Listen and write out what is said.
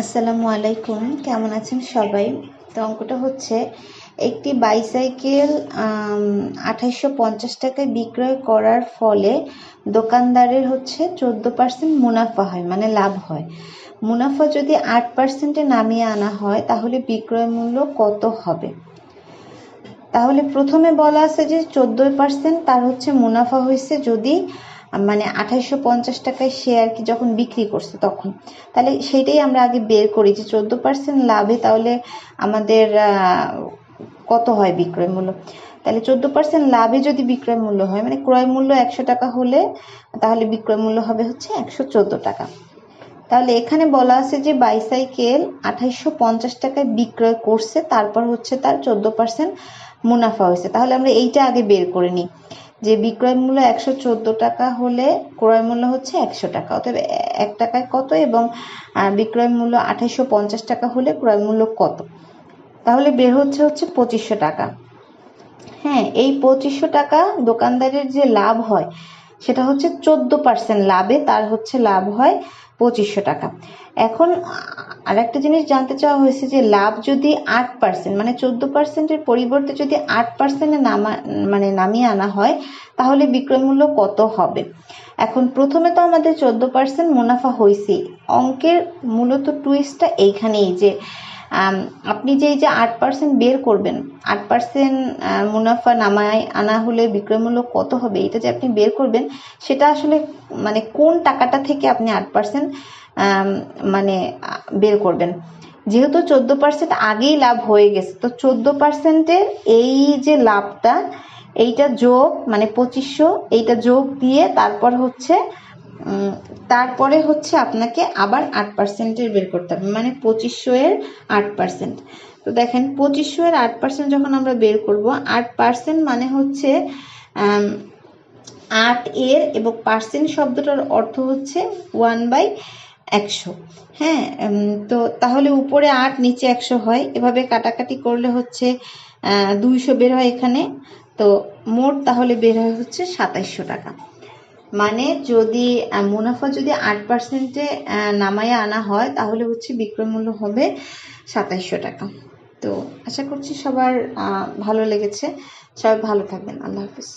আসসালামু আলাইকুম, কেমন আছেন সবাই? তো অঙ্কটা হচ্ছে, একটি বাইসাইকেল আঠাইশশো পঞ্চাশ টাকায় বিক্রয় করার ফলে দোকানদারের হচ্ছে চোদ্দ পার্সেন্ট মুনাফা হয় মানে লাভ হয়। মুনাফা যদি আট পার্সেন্টে নামিয়ে আনা হয়, তাহলে বিক্রয় মূল্য কত হবে? তাহলে প্রথমে বলা আছে যে চোদ্দ পার্সেন্ট তার হচ্ছে মুনাফা হয়েছে যদি মানে আঠাইশো পঞ্চাশ টাকায় আর কি যখন বিক্রি করছে তখন। তাহলে সেটাই আমরা আগে বের করি যে চোদ্দ পার্সেন্ট লাভে তাহলে আমাদের কত হয় বিক্রয় মূল্য? তাহলে চোদ্দ পার্সেন্ট লাভে যদি বিক্রয় মূল্য হয় মানে ক্রয় মূল্য একশো টাকা হলে তাহলে বিক্রয় মূল্য হবে হচ্ছে একশো চোদ্দ টাকা। তাহলে এখানে বলা আছে যে বাইসাইকেল আঠাইশো পঞ্চাশ টাকায় বিক্রয় করছে, তারপর হচ্ছে তার চোদ্দ পার্সেন্ট মুনাফা হয়েছে। তাহলে আমরা এইটা আগে বের করে নিই। যে বিক্রয় মূল্য একশো চোদ্দ টাকা হলে ক্রয় মূল্য হচ্ছে একশো টাকা। অতএব এক টাকায় কত এবং বিক্রয় মূল্য আঠাইশো পঞ্চাশ টাকা হলে ক্রয় মূল্য কত? তাহলে বের হচ্ছে হচ্ছে পঁচিশশো টাকা। হ্যাঁ এই পঁচিশশো টাকা দোকানদারের যে লাভ হয়, সেটা হচ্ছে চোদ্দ পার্সেন্ট লাভে, তার হচ্ছে লাভ হয় পঁচিশশো টাকা। এখন আর একটা জিনিস জানতে চাওয়া হয়েছে যে লাভ যদি আট পার্সেন্ট মানে চোদ্দ পার্সেন্টের পরিবর্তে যদি আট পার্সেন্টে নামা মানে নামিয়ে আনা হয়, তাহলে বিক্রয় মূল্য কত হবে? এখন প্রথমে তো আমাদের চোদ্দ পার্সেন্ট মুনাফা হয়েছে। অঙ্কের মূলত টুইস্টটা এইখানেই যে আপনি যে এই যে আট পার্সেন্ট বের করবেন, আট পার্সেন্ট মুনাফা নামায় আনা হলে বিক্রয় মূল্য কত হবে? এটা যে আপনি বের করবেন, সেটা আসলে মানে কোন টাকাটা থেকে আপনি আট পার্সেন্ট মানে বের করবেন। যেহেতু চোদ্দ পার্সেন্ট আগেই লাভ হয়ে গেছে, তো চোদ্দ পার্সেন্টের এই যে লাভটা, এইটা যোগ মানে পঁচিশশো, এইটা যোগ দিয়ে তারপর হচ্ছে তারপরে হচ্ছে আপনাকে আবার আট পার্সেন্টের বের করতে হবে মানে পঁচিশশো এর আট পার্সেন্ট তো দেখেন, পঁচিশশো এর আট পার্সেন্ট যখন আমরা বের করব, আট পার্সেন্ট মানে হচ্ছে আট এর এবং পার্সেন্ট শব্দটার অর্থ হচ্ছে ওয়ান বাই একশো। হ্যাঁ তো তাহলে উপরে আট, নিচে একশো হয়। এভাবে কাটাকাটি করলে হচ্ছে দুইশো বের হয় এখানে। তো মোট তাহলে বের হয় হচ্ছে সাতাইশশো টাকা। মানে যদি মুনাফা যদি আট পার্সেন্টে নামায় আনা হয়, তাহলে হচ্ছে বিক্রয় মূল্য হবে সাতাইশশো টাকা। তো আশা করছি সবার ভালো লেগেছে। সবাই ভালো থাকবেন। আল্লাহ হাফিজ।